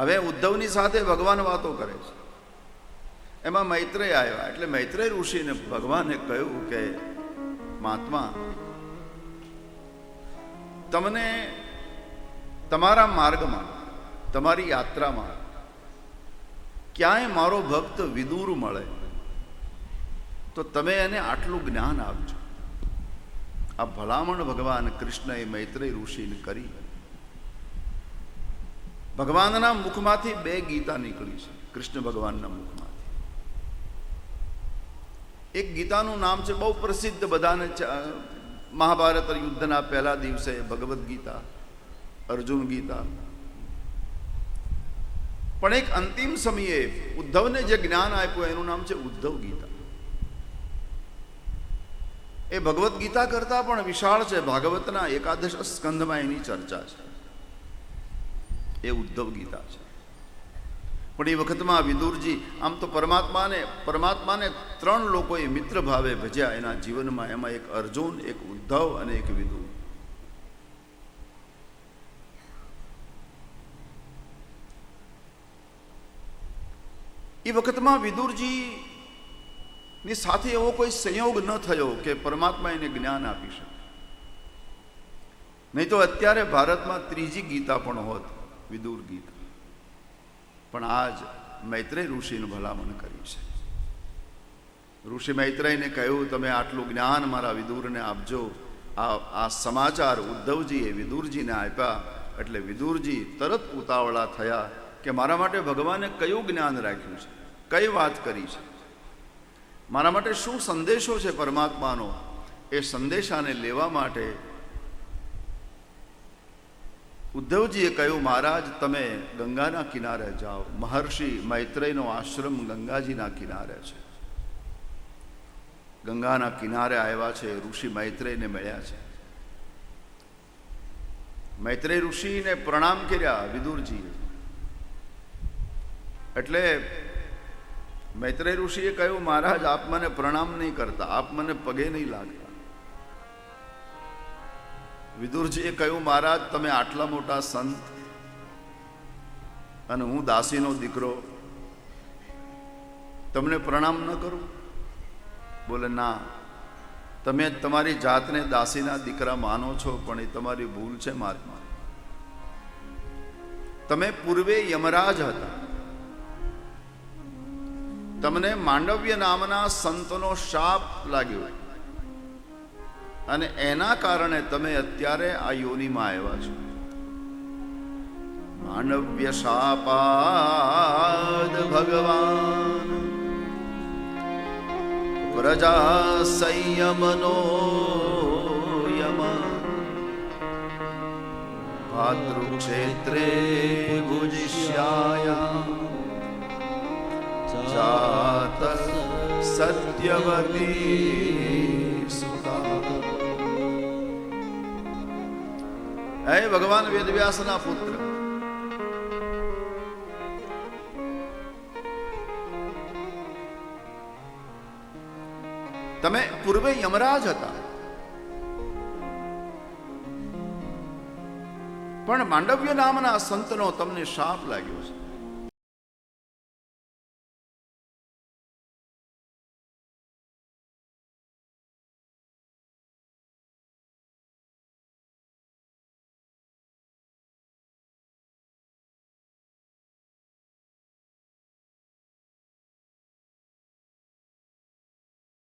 હવે ઉદ્ધવની સાથે ભગવાન વાતો કરે છે. એમાં મૈત્રેય આવ્યા. એટલે મૈત્રેય ઋષિને ભગવાને કહ્યું કે, મહાત્મા, તમને તમારા માર્ગમાં, તમારી યાત્રામાં ક્યાંય મારો ભક્ત વિદુર મળે, તો તમે એને આટલું જ્ઞાન આપજો. આ ભલામણ ભગવાન કૃષ્ણએ મૈત્રેય ઋષિને કરી. ભગવાનના મુખમાંથી બે ગીતા નીકળી છે. કૃષ્ણ ભગવાનના મુખમાંથી. એક ગીતાનું નામ છે બહુ પ્રસિદ્ધ બધાને મહાભારત યુદ્ધના પહેલા દિવસે ભગવદ્ ગીતા, અર્જુન ગીતા. પણ એક અંતિમ સમયે ઉદ્ધવને જે જ્ઞાન આપ્યું એનું નામ છે ઉદ્ધવ ગીતા. એ ભગવદ્ ગીતા કરતા પણ વિશાળ છે. ભાગવતના એકાદશ સ્કંદમાં એની ચર્ચા છે. એ ઉદ્ધવ ગીતા છે. પણ એ વખતમાં વિદુરજી, આમ તો પરમાત્માને પરમાત્માને ત્રણ લોકોએ મિત્ર ભાવે ભજ્યા એના જીવનમાં. એમાં એક અર્જુન, એક ઉદ્ધવ અને એક વિદુર. એ વખતમાં વિદુરજી ની સાથે એવો કોઈ સંયોગ ન થયો કે પરમાત્મા એને જ્ઞાન આપી શકે. નહીં તો અત્યારે ભારતમાં ત્રીજી ગીતા પણ હોત. વિદુર ગીત. પણ આજ મૈત્રેય ઋષિનું ભલામણ કર્યું છે. ઋષિ મૈત્રેયને કહ્યું, તમે આટલું જ્ઞાન મારા વિદુરને આપજો. આ આ સમાચાર ઉદ્ધવજીએ વિદુરજીને આપ્યા. એટલે વિદુરજી તરત ઉતાવળા થયા કે મારા માટે ભગવાને કયું જ્ઞાન રાખ્યું છે? કઈ વાત કરી છે? મારા માટે શું સંદેશો છે પરમાત્માનો? એ સંદેશાને લેવા માટે ઉદ્ધવજીએ કહ્યું, મહારાજ, તમે ગંગાના કિનારે જાઓ. મહર્ષિ મૈત્રેયનો આશ્રમ ગંગાજીના કિનારે છે. ગંગાના કિનારે આવ્યા છે, ઋષિ મૈત્રેયને મળ્યા છે. મૈત્રેય ઋષિને પ્રણામ કર્યા વિદુરજીએ. એટલે મૈત્રેય ઋષિએ કહ્યું, મહારાજ, આપ મને પ્રણામ નહીં કરતા, આપ મને પગે નહીં લાગતા. વિદુરજીએ કહ્યું, મહારાજ, તમે આટલા મોટા સંત અને હું દાસીનો દીકરો, તમને પ્રણામ ન કરું? બોલે, ના, તમે તમારી જાતને દાસીના દીકરા માનો છો, પણ એ તમારી ભૂલ છે, મહાત્મા. તમે પૂર્વે યમરાજ હતા. તમને માંડવ્ય નામના સંતનો શાપ લાગ્યો. અને એના કારણે તમે અત્યારે આ યોનિમાં આવ્યા છો. માનવ્ય શાપાદ ભગવાન, પ્રજા સંયમનો યમ ભાતૃક્ષેત્રે ભુજિષ્યાયા, જાત સત્યવતી સુતા હે ભગવાન વેદવ્યાસના પુત્ર. તમે પૂર્વે યમરાજ હતા. પણ માંડવ્ય નામના સંતનો તમને શાપ લાગ્યો છે.